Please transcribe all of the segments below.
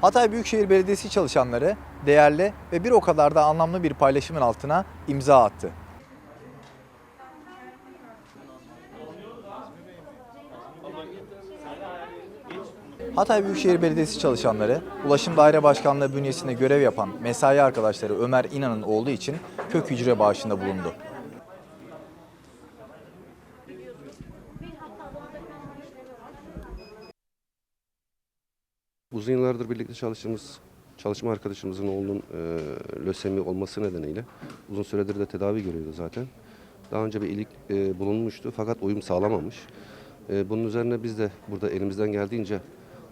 Hatay Büyükşehir Belediyesi çalışanları değerli ve bir o kadar da anlamlı bir paylaşımın altına imza attı. Hatay Büyükşehir Belediyesi çalışanları, Ulaşım Daire Başkanlığı bünyesinde görev yapan mesai arkadaşları Ömer İnan'ın oğlu için kök hücre bağışında bulundu. Uzun yıllardır birlikte çalıştığımız çalışma arkadaşımızın oğlunun e, lösemi olması nedeniyle uzun süredir de tedavi görüyordu zaten. Daha önce bir iyilik e, bulunmuştu fakat uyum sağlamamış. E, bunun üzerine biz de burada elimizden geldiğince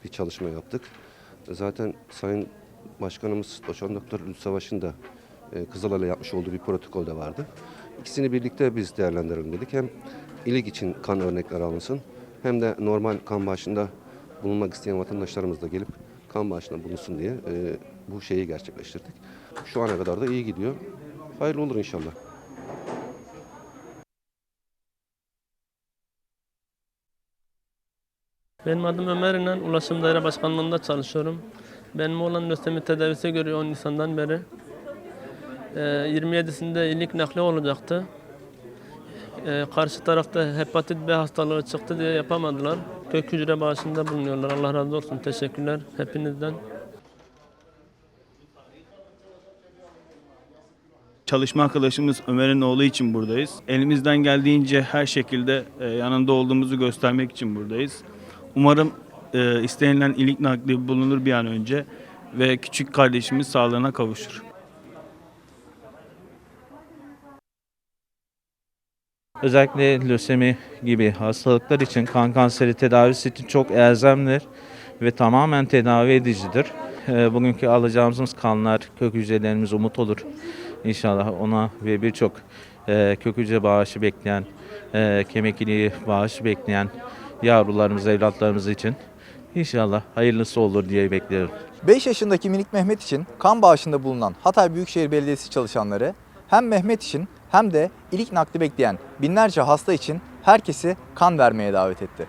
bir çalışma yaptık. Zaten Sayın Başkanımız Doçan Doktor Ülü Savaş'ın da e, Kızılay'la yapmış olduğu bir protokol de vardı. İkisini birlikte biz değerlendirelim dedik. Hem iyilik için kan örnekleri alınsın hem de normal kan bağışında bulunmak isteyen vatandaşlarımız da gelip kan bağışında bulunsun diye e, bu şeyi gerçekleştirdik. Şu ana kadar da iyi gidiyor. Hayırlı olur inşallah. Benim adım Ömer İnan, Ulaşım Daire Başkanlığı'nda çalışıyorum. Benim oğlan lösemi tedavisi görüyor 10 Nisan'dan beri. Ee, 27'sinde iyilik nakli olacaktı. Ee, karşı tarafta hepatit B hastalığı çıktı diye yapamadılar. Kök hücre bağışında bulunuyorlar. Allah razı olsun. Teşekkürler hepinizden. Çalışma arkadaşımız Ömer'in oğlu için buradayız. Elimizden geldiğince her şekilde e, yanında olduğumuzu göstermek için buradayız. Umarım e, istenilen iyilik nakli bulunur bir an önce ve küçük kardeşimiz sağlığına kavuşur. Özellikle lösemi gibi hastalıklar için kan kanseri tedavisi için çok elzemdir ve tamamen tedavi edicidir. Ee, Bugünkü alacağımız kanlar kök hücrelerimiz umut olur. İnşallah ona ve birçok e, kök hücre bağışı bekleyen, e, kemik iliği bağışı bekleyen yavrularımız, evlatlarımız için inşallah hayırlısı olur diye bekliyorum. 5 yaşındaki minik Mehmet için kan bağışında bulunan Hatay Büyükşehir Belediyesi çalışanları hem Mehmet için hem de ilik nakli bekleyen binlerce hasta için herkesi kan vermeye davet etti.